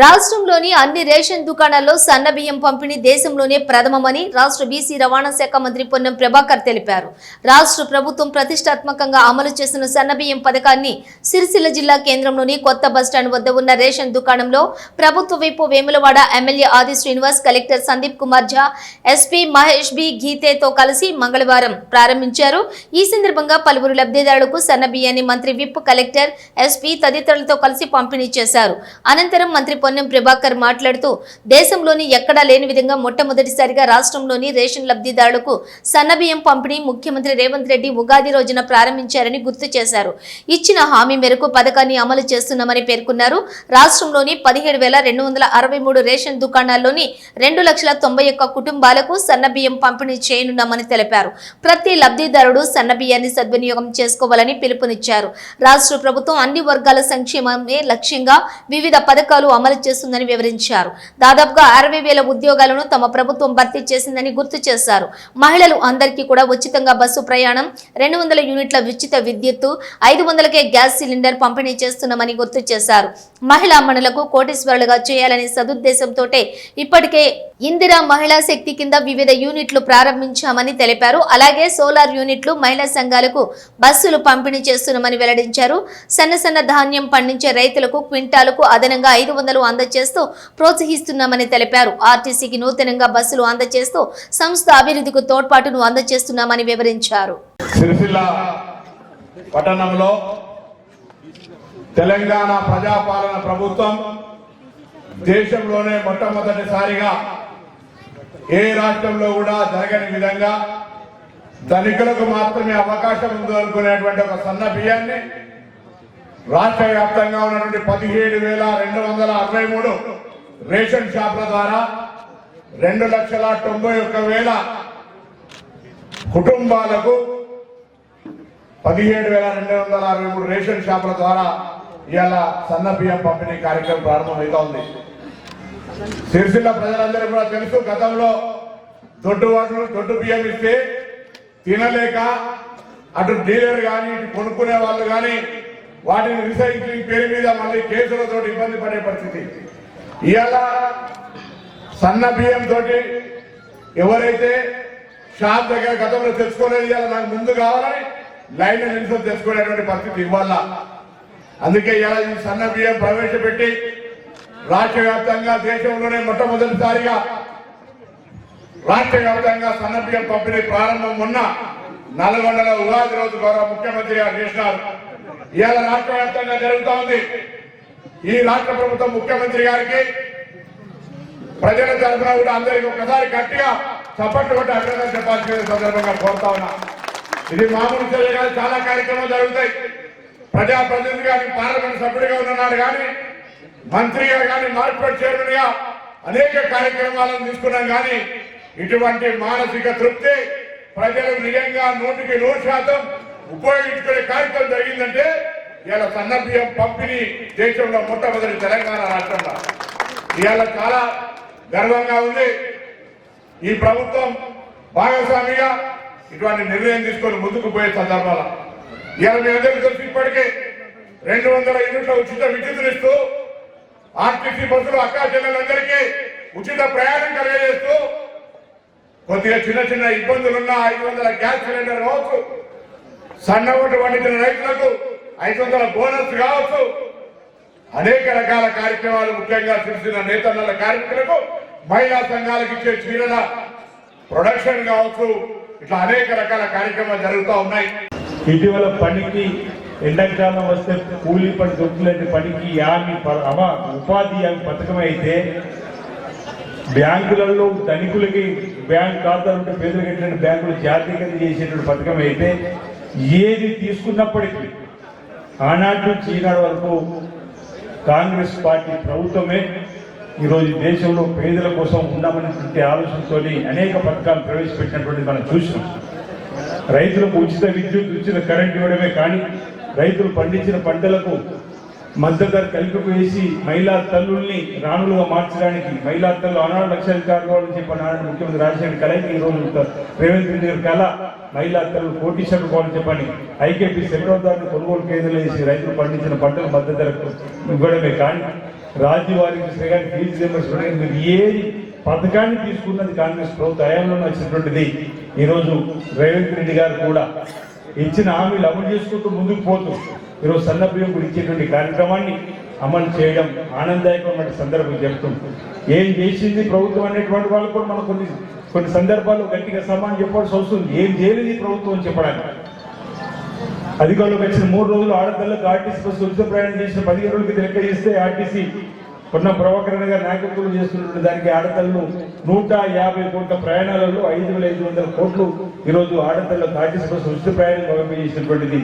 రాష్ట్రంలోని అన్ని రేషన్ దుకాణాల్లో సన్న బియ్యం పంపిణీ దేశంలోనే ప్రథమమని రాష్ట్ర బీసీ రవాణా శాఖ మంత్రి పొన్నం ప్రభాకర్ తెలిపారు. రాష్ట్ర ప్రభుత్వం ప్రతిష్టాత్మకంగా అమలు చేసిన సన్నబియ్యం పథకాన్ని సిరిసిల్ల జిల్లా కేంద్రంలోని కొత్త బస్టాండ్ వద్ద ఉన్న రేషన్ దుకాణంలో ప్రభుత్వ వైపు Vemulawada MLA Adi Srinivas collector Sandeep Kumar Jha SP Mahesh B గీతేతో కలిసి మంగళవారం ప్రారంభించారు. ఈ సందర్భంగా పలువురు లబ్ధిదారులకు సన్నబియ్యాన్ని మంత్రి విప్ కలెక్టర్ ఎస్పీ తదితరులతో కలిసి పంపిణీ చేశారు. అనంతరం మంత్రి పొన్నం ప్రభాకర్ మాట్లాడుతూ దేశంలోని ఎక్కడా లేని విధంగా మొట్టమొదటిసారిగా రాష్ట్రంలోని రేషన్ లబ్ధిదారులకు సన్నబియ్యం పంపిణీ ముఖ్యమంత్రి రేవంత్ రెడ్డి ఉగాది రోజున ప్రారంభించారని గుర్తు చేశారు. ఇచ్చిన హామీ మేరకు పథకాన్ని అమలు చేస్తున్నామని పేర్కొన్నారు. రాష్ట్రంలోని పదిహేడు వేల రెండు వందల అరవై మూడు రేషన్ దుకాణాల్లోని రెండు లక్షల తొంభై ఒక్క కుటుంబాలకు సన్నబియ్యం పంపిణీ చేయనున్నామని తెలిపారు. ప్రతి లబ్ధిదారుడు సన్నబియ్యాన్ని సద్వినియోగం చేసుకోవాలని పిలుపునిచ్చారు. రాష్ట్ర ప్రభుత్వం అన్ని వర్గాల సంక్షేమమే లక్ష్యంగా వివిధ పథకాలు అమలు చేస్తుందని వివరించారు. దాదాపుగా అరవై వేల ఉద్యోగాలను తమ ప్రభుత్వం భర్తీ చేసిందని గుర్తు చేశారు. మహిళలు అందరికీ కూడా ఉచితంగా బస్సు ప్రయాణం రెండు వందల యూనిట్ల ఉచిత విద్యుత్తు ఐదు వందలకే గ్యాస్ సిలిండర్ పంపిణీ చేస్తున్నామని గుర్తు చేశారు. మహిళా మణులకు కోటీశ్వరులుగా చేయాలనే సదుద్దేశంతో ఇప్పటికే ఇందిరా మహిళా శక్తి కింద వివిధ యూనిట్లు ప్రారంభించామని తెలిపారు. అలాగే సోలార్ యూనిట్లు మహిళా సంఘాలకు బస్సులు పంపిణీ చేస్తున్నామని వెల్లడించారు. సన్న సన్న ధాన్యం పండించే రైతులకు క్వింటాలకు అదనంగా ఐదు వందలు అందజేస్తూ ప్రోత్సహిస్తున్నామని తెలిపారు. ఆర్టీసీకి నూతనంగా బస్సులు అందజేస్తూ సంస్థ అభివృద్ధికి తోడ్పాటును అందజేస్తున్నామని వివరించారు. పట్టణంలో తెలంగాణ ప్రజాపాలన ప్రభుత్వం దేశంలోనే మొట్టమొదటిసారిగా ఏ రాష్ట్రంలో కూడా జరగని విధంగా ధనికులకు మాత్రమే అవకాశం ఉందో అనుకునేటువంటి ఒక సన్న బియ్యాన్ని రాష్ట్ర వ్యాప్తంగా ఉన్నటువంటి పదిహేడు వేల రెండు వందల అరవై మూడు రేషన్ షాపుల ద్వారా రెండు లక్షల తొంభై ఒక్క వేల కుటుంబాలకు పదిహేడు వేల రెండు వందల అరవై మూడు రేషన్ షాపుల ద్వారా ఇవాళ సన్న బియ్యం పంపిణీ కార్యక్రమం ప్రారంభమవుతా ఉంది సిరిసిల్ల ప్రజలందరూ కూడా తెలుసు గతంలో దొడ్డు వాటిలో దొడ్డు బియ్యం ఇస్తే తినలేక అటు డీలర్ కానీ ఇటు కొనుక్కునే వాళ్ళు కానీ వాటిని రీసైక్లింగ్ పేరు మీద మళ్ళీ కేసులతో ఇబ్బంది పడే పరిస్థితి. ఇవాళ సన్న బియ్యం తోటి ఎవరైతే షాప్ దగ్గర గతంలో తెచ్చుకోలేదు ఇవాళ నాకు ముందు కావాలని లైన్ నిలుచుని తెచ్చుకునేటువంటి పరిస్థితి ఇవ్వాల. అందుకే ఇలా ఈ సన్న బియ్యం ప్రవేశపెట్టి రాష్ట్ర వ్యాప్తంగా దేశంలోనే మొట్టమొదటిసారిగా రాష్ట్ర వ్యాప్తంగా సన్న బియ్యం పంపిణీ ప్రారంభం ఉన్న నల్గొండలో ఉగాది రోజు గౌరవ ముఖ్యమంత్రి గారు చేసినారు. ఇవాళ రాష్ట్ర వ్యాప్తంగా జరుగుతా ఉంది ఈ రాష్ట్ర ప్రభుత్వం ముఖ్యమంత్రి గారికి ప్రజల తరఫున కూడా అందరికి ఒకసారి గట్టిగా చప్పట్లు కొట్టి అభినందన చెప్పాల్సిన సందర్భంగా కోరుతా ఉన్నా. ఇది మామూలు చర్య కాదు చాలా కార్యక్రమాలు జరుగుతాయి. ప్రజాప్రతినిధి కానీ పార్లమెంట్ సభ్యుడిగా ఉన్నాడు కానీ మంత్రిగా కానీ మార్కెట్ చైర్మన్గా అనేక కార్యక్రమాలను తీసుకున్నాం కానీ ఇటువంటి మానసిక తృప్తి ప్రజలు నిజంగా నూటికి నూరు శాతం ఉపయోగించుకునే కార్యక్రమం జరిగిందంటే ఇవాళ సన్న బియ్యం పంపిణీ దేశంలో మొట్టమొదటి తెలంగాణ రాష్ట్రంలో. ఇవాళ చాలా గర్వంగా ఉంది. ఈ ప్రభుత్వం భాగస్వామిగా ఇటువంటి నిర్ణయం తీసుకొని ముందుకు పోయే సందర్భాల. ఇవాళ మీ అందరికీ తెలిసి ఇప్పటికే రెండు వందల యూనిట్ల ఉచిత విద్యుత్తులు ఇస్తూ ఆర్టీసీ బస్సులు అక్కా చెల్లెలందరికీ ఉచిత ప్రయాణం కలిగజేస్తూ కొద్దిగా చిన్న చిన్న ఇబ్బందులున్న ఐదు వందల గ్యాస్ సిలిండర్ కావచ్చు సన్న ఓటు పండించిన రైతులకు ఐదు వందల బోనస్ కావచ్చు. అనేక రకాల కార్యక్రమాలు ముఖ్యంగా సిరిసిన నేతన్నల కార్మికులకు మహిళా సంఘాలకు ఇచ్చే చీరల ప్రొడక్షన్ కావచ్చు. ఇట్లా అనేక రకాల కార్యక్రమాలు జరుగుతూ ఉన్నాయి. ఇటీవల పనికి ఎండాకాలం వస్తే కూలీ పని దొరుకులేని పనికి యామి ప- అమ ఉపాధి యామి పథకం అయితే బ్యాంకులలో ధనికులకి బ్యాంక్ ఖాతాలు ఉంటే పేదలకు బ్యాంకులు జాతీయకరణ చేసేటువంటి పథకం అయితే ఏది తీసుకున్నప్పటికీ ఆనాటి నుంచి ఈనాడు వరకు కాంగ్రెస్ పార్టీ ప్రభుత్వమే ఈరోజు దేశంలో పేదల కోసం ఉన్నామనేటువంటి ఆలోచనతో అనేక పథకాలు ప్రవేశపెట్టినటువంటి మనం చూసినాం. రైతులకు ఉచిత విద్యుత్ ఉచిత కరెంట్ ఇవ్వడమే కానీ రైతులు పండించిన పంటలకు మద్దతు ధర కలిపి వేసి మహిళా తల్లుల్ని రాణులుగా మార్చడానికి మహిళా తల్లు ఆనాడు లక్ష్యాలు కావాలని చెప్పి నాడు ముఖ్యమంత్రి రాజశేఖర్ కలైకి ఈ రోజు రేవంత్ రెడ్డి గారి కళ మహిళా తల్లు కోటీశ్వరులు కావాలని చెప్పని ఐకేపీ సెక్రటరీ కొనుగోలు కేంద్రాలు వేసి రైతులు పండించిన పంటలు మద్దతు ధరకు ఇవ్వడమే కానీ రాజ్యవారికి కానీ ఫీజు రియంబర్స్మెంట్ మీరు ఏది పథకాన్ని తీసుకున్నది కాంగ్రెస్ ప్రభుత్వ హయాంలో వచ్చినటువంటిది. ఈరోజు రేవంత్ రెడ్డి గారు కూడా ఇచ్చిన హామీలు అమలు చేసుకుంటూ ముందుకు పోతూ ఈరోజు సన్న బియ్యం ఇచ్చేటువంటి కార్యక్రమాన్ని అమలు చేయడం ఆనందదాయకమైన సందర్భం చెప్తుంది ఏం చేసింది ప్రభుత్వం అనేటువంటి వాళ్ళు కూడా మనం కొన్ని కొన్ని సందర్భాల్లో గట్టిగా సమానం చెప్పాల్సి వస్తుంది ఏం చేయలేదు ఈ ప్రభుత్వం అని చెప్పడానికి. అధికారులకు వచ్చిన మూడు రోజులు ఆడపిల్లలకు ఆర్టీసీ బస్సు ఉచిత ప్రయాణం చేసిన పదిహేను రోజులకి లెక్క చేస్తే ఆర్టీసీ కొన్న ప్రవకరణగా నాయకత్వం చేస్తున్నటువంటి దానికి ఆడపిల్లలు నూట యాభై కోట్ల ప్రయాణాలలో ఐదు వేల ఐదు వందల కోట్లు ఈరోజు ఆడతల్లో ఆర్టీసీ బస్సు ఉచిత ప్రయాణం చేసినటువంటిది.